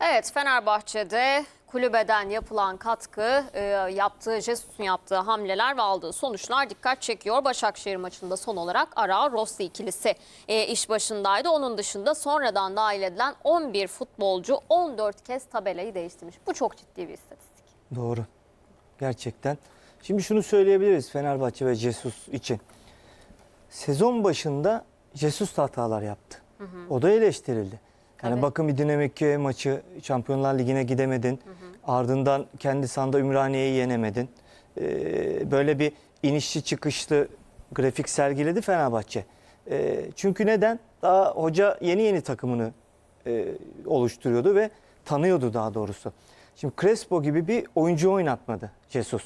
Evet Fenerbahçe'de kulübeden yapılan katkı, e, yaptığı Jesus'un yaptığı hamleler ve aldığı sonuçlar dikkat çekiyor. Başakşehir maçında son olarak Ara Rossi ikilisi e, iş başındaydı. Onun dışında sonradan dahil edilen 11 futbolcu 14 kez tabelayı değiştirmiş. Bu çok ciddi bir istatistik. Doğru. Gerçekten. Şimdi şunu söyleyebiliriz Fenerbahçe ve Jesus için. Sezon başında Jesus da hatalar yaptı. O da eleştirildi. Yani Tabii. bakın bir Dinamo Kiev maçı Şampiyonlar Ligi'ne gidemedin. Ardından kendi sahanda Ümraniye'yi yenemedin. Ee, böyle bir inişli çıkışlı grafik sergiledi Fenerbahçe. Ee, çünkü neden? Daha hoca yeni yeni takımını e, oluşturuyordu ve tanıyordu daha doğrusu. Şimdi Crespo gibi bir oyuncu oynatmadı Jesus.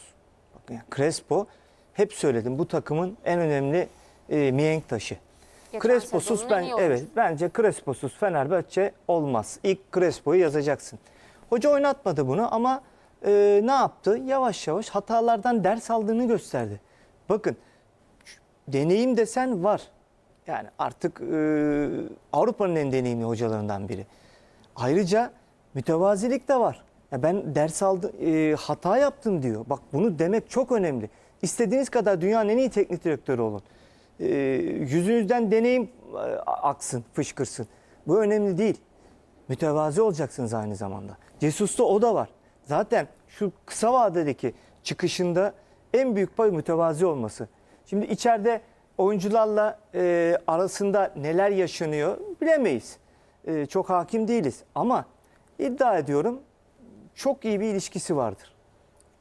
Bakın yani Crespo hep söyledim bu takımın en önemli e, mihenk taşı. Geçen Crespo'suz ben iyi evet bence Crespo'suz Fenerbahçe olmaz. İlk Crespo'yu yazacaksın. Hoca oynatmadı bunu ama e, ne yaptı? Yavaş yavaş hatalardan ders aldığını gösterdi. Bakın deneyim desen var. Yani artık e, Avrupa'nın en deneyimli hocalarından biri. Ayrıca mütevazilik de var. Ya ben ders aldım, e, hata yaptım diyor. Bak bunu demek çok önemli. İstediğiniz kadar dünyanın en iyi teknik direktörü olun. E, yüzünüzden deneyim e, aksın, fışkırsın. Bu önemli değil. Mütevazi olacaksınız aynı zamanda. Cesus'ta o da var. Zaten şu kısa vadedeki çıkışında en büyük pay mütevazi olması. Şimdi içeride oyuncularla e, arasında neler yaşanıyor bilemeyiz. E, çok hakim değiliz ama iddia ediyorum çok iyi bir ilişkisi vardır.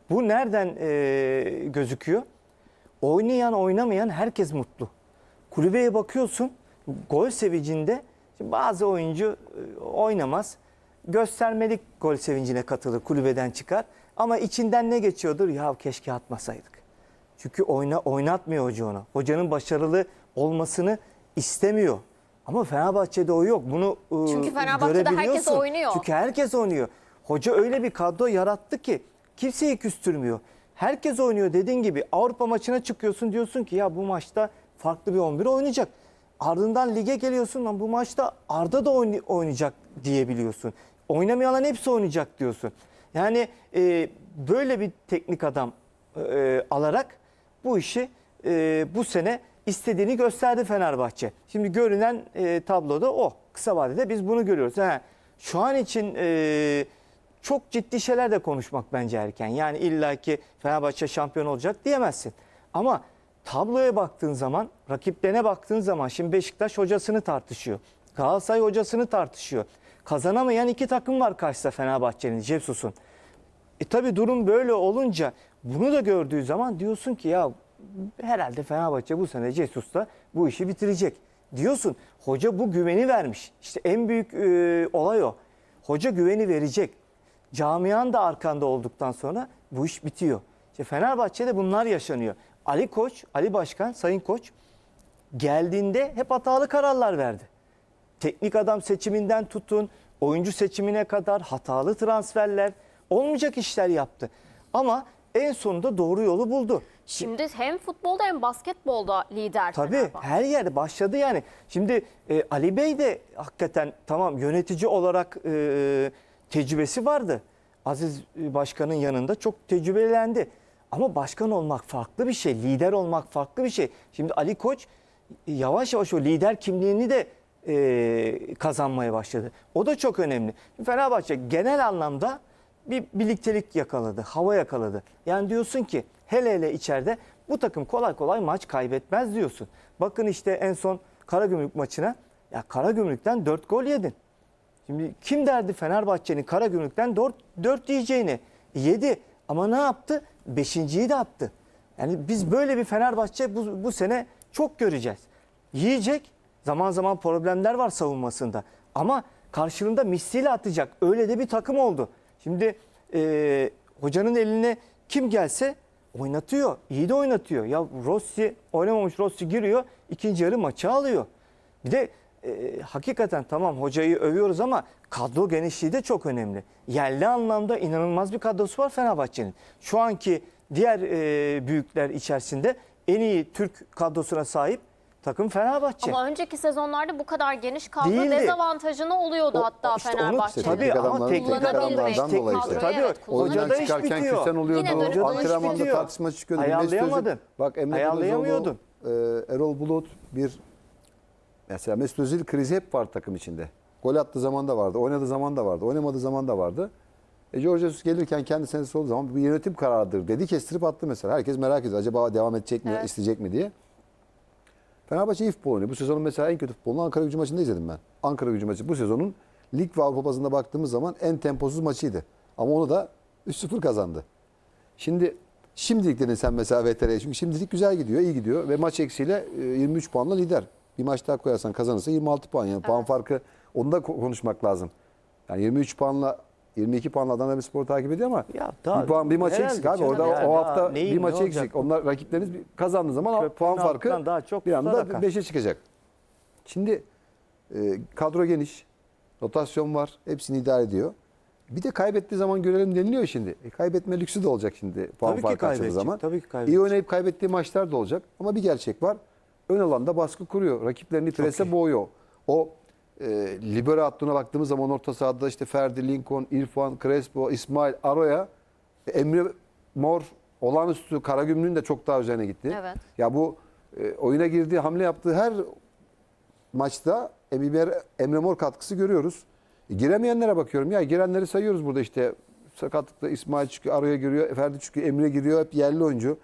Bu nereden e, gözüküyor? Oynayan oynamayan herkes mutlu. Kulübeye bakıyorsun gol sevincinde bazı oyuncu e, oynamaz. Göstermelik gol sevincine katılır kulübeden çıkar. Ama içinden ne geçiyordur? Ya keşke atmasaydık. Çünkü oyna, oynatmıyor hoca onu. Hocanın başarılı olmasını istemiyor. Ama Fenerbahçe'de o yok. Bunu e, Çünkü Fenerbahçe'de herkes oynuyor. Çünkü herkes oynuyor. Hoca öyle bir kadro yarattı ki kimseyi küstürmüyor. Herkes oynuyor dediğin gibi Avrupa maçına çıkıyorsun diyorsun ki ya bu maçta farklı bir 11 oynayacak. Ardından lige geliyorsun lan bu maçta Arda da oyn- oynayacak diyebiliyorsun. Oynamayanların hepsi oynayacak diyorsun. Yani e, böyle bir teknik adam e, alarak bu işi e, bu sene istediğini gösterdi Fenerbahçe. Şimdi görünen e, tabloda o. Kısa vadede biz bunu görüyoruz. Ha, şu an için e, çok ciddi şeyler de konuşmak bence erken. Yani illaki Fenerbahçe şampiyon olacak diyemezsin. Ama tabloya baktığın zaman, rakiplerine baktığın zaman şimdi Beşiktaş hocasını tartışıyor. Galatasaray hocasını tartışıyor. Kazanamayan iki takım var karşısında Fenerbahçe'nin, Jesus'un. E tabi durum böyle olunca bunu da gördüğü zaman diyorsun ki ya herhalde Fenerbahçe bu sene Jesus'ta bu işi bitirecek. Diyorsun hoca bu güveni vermiş. İşte en büyük e, olay o. Hoca güveni verecek. Camian da arkanda olduktan sonra bu iş bitiyor. İşte Fenerbahçe'de bunlar yaşanıyor. Ali Koç, Ali Başkan, Sayın Koç geldiğinde hep hatalı kararlar verdi teknik adam seçiminden tutun, oyuncu seçimine kadar hatalı transferler, olmayacak işler yaptı. Ama en sonunda doğru yolu buldu. Şimdi hem futbolda hem basketbolda lider Tabii Fenerbahçe. her yerde başladı yani. Şimdi e, Ali Bey de hakikaten tamam yönetici olarak e, tecrübesi vardı. Aziz Başkan'ın yanında çok tecrübelendi. Ama başkan olmak farklı bir şey, lider olmak farklı bir şey. Şimdi Ali Koç yavaş yavaş o lider kimliğini de e, kazanmaya başladı. O da çok önemli. Fenerbahçe genel anlamda bir birliktelik yakaladı, hava yakaladı. Yani diyorsun ki hele hele içeride bu takım kolay kolay maç kaybetmez diyorsun. Bakın işte en son Karagümrük maçına ya Karagümrük'ten 4 gol yedin. Şimdi kim derdi Fenerbahçe'nin Karagümrük'ten 4, 4 yiyeceğini? Yedi ama ne yaptı? Beşinciyi de attı. Yani biz böyle bir Fenerbahçe bu, bu sene çok göreceğiz. Yiyecek. Zaman zaman problemler var savunmasında. Ama karşılığında misliyle atacak. Öyle de bir takım oldu. Şimdi e, hocanın eline kim gelse oynatıyor. İyi de oynatıyor. Ya Rossi oynamamış Rossi giriyor. ikinci yarı maçı alıyor. Bir de e, hakikaten tamam hocayı övüyoruz ama kadro genişliği de çok önemli. Yerli anlamda inanılmaz bir kadrosu var Fenerbahçe'nin. Şu anki diğer e, büyükler içerisinde en iyi Türk kadrosuna sahip takım Fenerbahçe. Ama önceki sezonlarda bu kadar geniş kadro Değildi. dezavantajını oluyordu O- hatta işte Fenerbahçe'nin. tabii ama teknik adamlardan dolayı işte. Tabii, evet, hocada Oyundan iş çıkarken bitiyor. küsen oluyordu. Yine Antrenmanda tartışma çıkıyordu. Ayarlayamadın. Bak Emre Ayarlayamadın. Belözoğlu, e, Erol Bulut bir mesela Mesut Özil krizi hep var takım içinde. Gol attığı zaman da vardı. Oynadığı zaman da vardı. Oynamadığı zaman da vardı. E George Jesus gelirken kendi senesi olduğu zaman bu bir yönetim kararıdır dedi. Kestirip attı mesela. Herkes merak ediyor. Acaba devam edecek mi, Evet. isteyecek mi diye. Fenerbahçe iyi futbol oynuyor. Bu sezonun mesela en kötü futbolunu Ankara gücü maçında izledim ben. Ankara gücü maçı bu sezonun lig ve Avrupa bazında baktığımız zaman en temposuz maçıydı. Ama onu da 3-0 kazandı. Şimdi şimdilik dedin sen mesela VTR'ye. Çünkü şimdilik güzel gidiyor, iyi gidiyor ve maç eksiğiyle e, 23 puanla lider. Bir maç daha koyarsan kazanırsa 26 puan. Yani puan farkı onu da ko- konuşmak lazım. Yani 23 puanla 22 puanla Adana Demirspor takip ediyor ama Ya daha- bir puan bir maç eksik abi. Orada yani o daha hafta neyin, bir maç eksik. Onlar rakipleriniz bir- kazandığı zaman Köprünün puan farkı daha çok bir anda sular akar. 5'e çıkacak. Şimdi e, kadro geniş. Rotasyon var. Hepsini idare ediyor. Bir de kaybettiği zaman görelim deniliyor şimdi. E, kaybetme lüksü de olacak şimdi puan Tabii farkı açıldığı zaman. tabii ki İyi kaybedecek. oynayıp kaybettiği maçlar da olacak. Ama bir gerçek var. Ön alanda baskı kuruyor. Rakiplerini prese boğuyor. O e, libero hattına baktığımız zaman orta sahada işte Ferdi, Lincoln, İrfan, Crespo, İsmail, Aroya, Emre Mor, olağanüstü Karagümrük'ün de çok daha üzerine gitti. Evet. Ya bu e, oyuna girdiği, hamle yaptığı her maçta Emre, Emre Mor katkısı görüyoruz. E, giremeyenlere bakıyorum. Ya girenleri sayıyoruz burada işte. Sakatlıkta İsmail çıkıyor, Araya giriyor, Ferdi çıkıyor, Emre giriyor. Hep yerli oyuncu.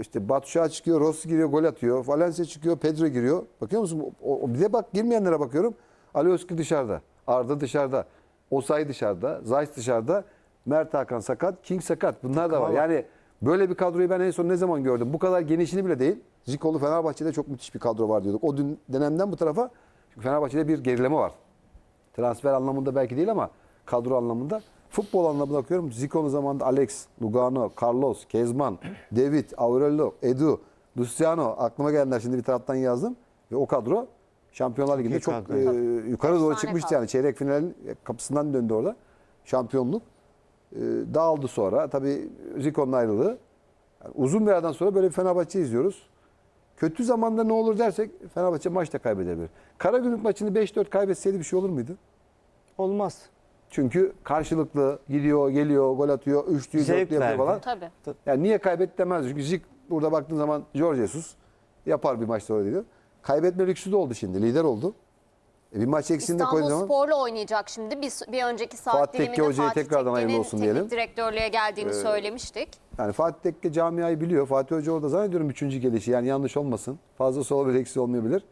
İşte Batu Şah çıkıyor, Rossi giriyor, gol atıyor. Valencia çıkıyor, Pedro giriyor. Bakıyor musun? O, o- bir de bak girmeyenlere bakıyorum. Ali Özgür dışarıda. Arda dışarıda. Osay dışarıda. Zayt dışarıda. Mert Hakan sakat. King sakat. Bunlar da var. Yani böyle bir kadroyu ben en son ne zaman gördüm? Bu kadar genişini bile değil. Zikolu Fenerbahçe'de çok müthiş bir kadro var diyorduk. O dün dönemden bu tarafa çünkü Fenerbahçe'de bir gerileme var. Transfer anlamında belki değil ama kadro anlamında. Futbol anlamında bakıyorum. Zico'nun zamanında Alex, Lugano, Carlos, Kezman, David, Aurelio, Edu, Luciano aklıma gelenler şimdi bir taraftan yazdım. Ve o kadro Şampiyonlar Ligi'nde çok e, yukarı doğru çıkmıştı yani. Çeyrek finalin kapısından döndü orada. Şampiyonluk. E, dağıldı sonra. Tabii Zico'nun ayrılığı. Yani uzun bir aradan sonra böyle bir Fenerbahçe izliyoruz. Kötü zamanda ne olur dersek Fenerbahçe maçta kaybedebilir. Karagümrük maçını 5-4 kaybetseydi bir şey olur muydu? Olmaz. Çünkü karşılıklı gidiyor, geliyor, gol atıyor, üçlüyü, Zevk dörtlü yapıyor verdi. falan. Tabii. Yani niye kaybetti demez. Çünkü Zik burada baktığın zaman George Jesus yapar bir maçta öyle diyor. Kaybetme lüksü de oldu şimdi. Lider oldu. E bir maç eksiğini de koyduğu İstanbul zaman Spor'la oynayacak şimdi. Bir, bir önceki saat Fatih Tekke diliminde Hoca'ya Fatih tekrardan hayırlı Tekke'nin olsun teknik diyelim. direktörlüğe geldiğini söylemiştik. yani Fatih Tekke camiayı biliyor. Fatih Hoca orada zannediyorum üçüncü gelişi. Yani yanlış olmasın. Fazlası olabilir, eksi olmayabilir.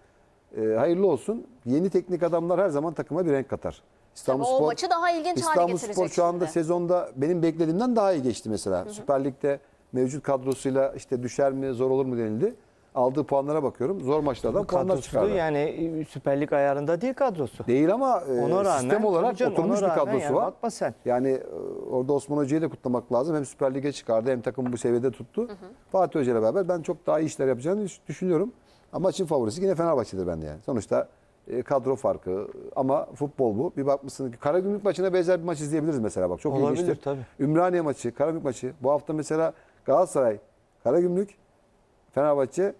E, hayırlı olsun. Yeni teknik adamlar her zaman takıma bir renk katar. İstanbul Tabii o Spor, maçı daha ilginç hale İstanbul getirecek Spor şu anda şimdi. sezonda benim beklediğimden daha iyi geçti mesela. Süper Lig'de mevcut kadrosuyla işte düşer mi, zor olur mu denildi. Aldığı puanlara bakıyorum. Zor maçlardan puanlar Kadrosu da çıkardı. yani Süper Lig ayarında değil kadrosu. Değil ama e, Ona rağmen, sistem olarak canım, oturmuş ona bir kadrosu yani var. bakma sen. Yani e, orada Osman Hoca'yı da kutlamak lazım. Hem Süper Lig'e çıkardı hem takımı bu seviyede tuttu. Fatih Hoca ile beraber ben çok daha iyi işler yapacağını düş- düşünüyorum. Ama maçın favorisi yine Fenerbahçe'dir bende yani. Sonuçta e, kadro farkı ama futbol bu. Bir bakmışsın ki Karagümrük maçına benzer bir maç izleyebiliriz mesela bak. Çok Olabilir, ilginçtir. tabii. Ümraniye maçı, Karagümrük maçı. Bu hafta mesela Galatasaray, Karagümrük, Fenerbahçe,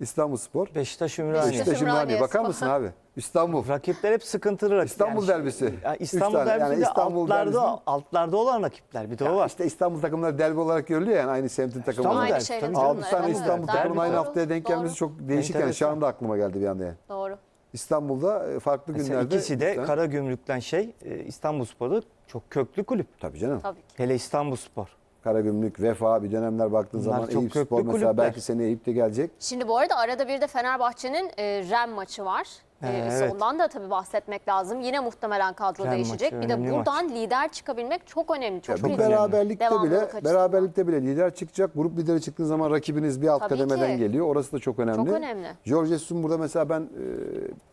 İstanbulspor. Beşiktaş Ümraniye. Beşiktaş- Ümraniye. Bakar mısın abi? İstanbul. Rakipler hep sıkıntılı rakip. İstanbul Yani derbisi. Ya Üç İstanbul tane. derbisi Yani de İstanbul altlarda, derbisi. altlarda olan rakipler. Bir de o var. işte İstanbul takımları derbi olarak görülüyor yani aynı semtin takımı. İstanbul Aynı tabii. canım, 6 tane evet, İstanbul takımının aynı haftaya denk gelmesi Doğru. çok değişik yani. Şu anda aklıma geldi bir anda yani. Doğru. İstanbul'da e, farklı Mesela günlerde. ikisi de lütfen. Karagümrük'ten şey e, İstanbulspor'da çok köklü kulüp. Tabii canım. Tabii ki. Hele İstanbulspor. Karagümrük, Vefa bir dönemler baktığın Bunlar zaman çok Eyüp köklü Spor mesela kulüpler. belki seneye Eyüp de gelecek. Şimdi bu arada arada bir de Fenerbahçe'nin e, Ren maçı var. Ee, işte evet. Ondan da tabii bahsetmek lazım. Yine muhtemelen kadro Ren değişecek. maçı, bir de önemli buradan lider çıkabilmek çok önemli. Çok Ya bu beraberlikte Devamlılık bile açısından. beraberlikte bile lider çıkacak. Grup lideri çıktığı zaman rakibiniz bir alt Tabii kademeden ki. geliyor. Orası da çok önemli. Çok önemli. George Jesus'un burada mesela ben e,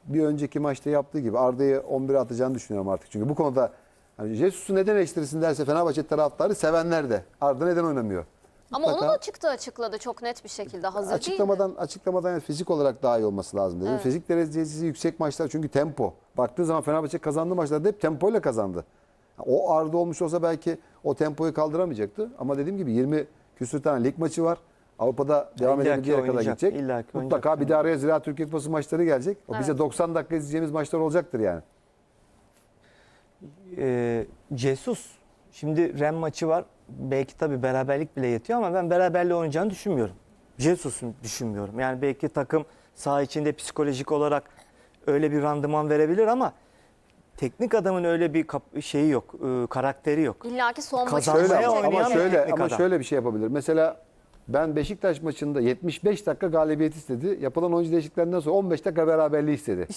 bir önceki maçta yaptığı gibi Arda'yı 11'e atacağını düşünüyorum artık. Çünkü bu konuda hani Jesus'u neden eleştirirsin derse Fenerbahçe taraftarı sevenler de. Arda neden oynamıyor? Ama Mutlaka- onu da çıktı açıkladı çok net bir şekilde. Hazır değil mi? açıklamadan açıklamadan yani fizik olarak daha iyi olması lazım dedi. Evet. Fizik derecesi yüksek maçlar çünkü tempo. Baktığı zaman Fenerbahçe kazandığı maçlarda hep tempoyla kazandı. O Arda olmuş olsa belki o tempoyu kaldıramayacaktı. Ama dediğim gibi 20 küsür tane lig maçı var. Avrupa'da devam edebileceği kadar gidecek. Mutlaka oynayacak. bir de araya Ziraat Türkiye Kupası maçları gelecek. O bize Evet. 90 dakika izleyeceğimiz maçlar olacaktır yani. Ee, Jesus şimdi Rem maçı var. Belki tabii beraberlik bile yetiyor ama ben beraberliği oynayacağını düşünmüyorum. Jesus'un düşünmüyorum. Yani belki takım saha içinde psikolojik olarak öyle bir randıman verebilir ama teknik adamın öyle bir şeyi yok, e, karakteri yok. İlla ki son maçı Kazanmaya Şöyle oynayan ama bir şöyle teknik ama adam. şöyle bir şey yapabilir. Mesela ben Beşiktaş maçında 75 dakika galibiyet istedi. Yapılan oyuncu değişikliklerinden sonra 15 dakika beraberliği istedi.